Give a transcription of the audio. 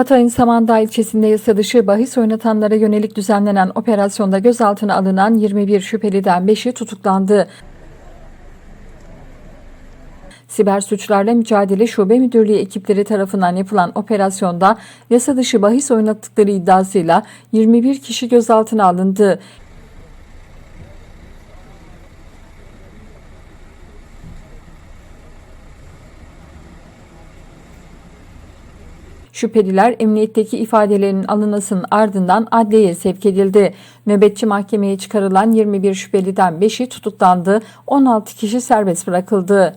Hatay'ın Samandağ ilçesinde yasa dışı bahis oynatanlara yönelik düzenlenen operasyonda gözaltına alınan 21 şüpheliden 5'i tutuklandı. Siber Suçlarla Mücadele Şube Müdürlüğü ekipleri tarafından yapılan operasyonda yasa dışı bahis oynattıkları iddiasıyla 21 kişi gözaltına alındı. Şüpheliler emniyetteki ifadelerinin alınmasının ardından adliyeye sevk edildi. Nöbetçi mahkemeye çıkarılan 21 şüpheliden 5'i tutuklandı, 16 kişi serbest bırakıldı.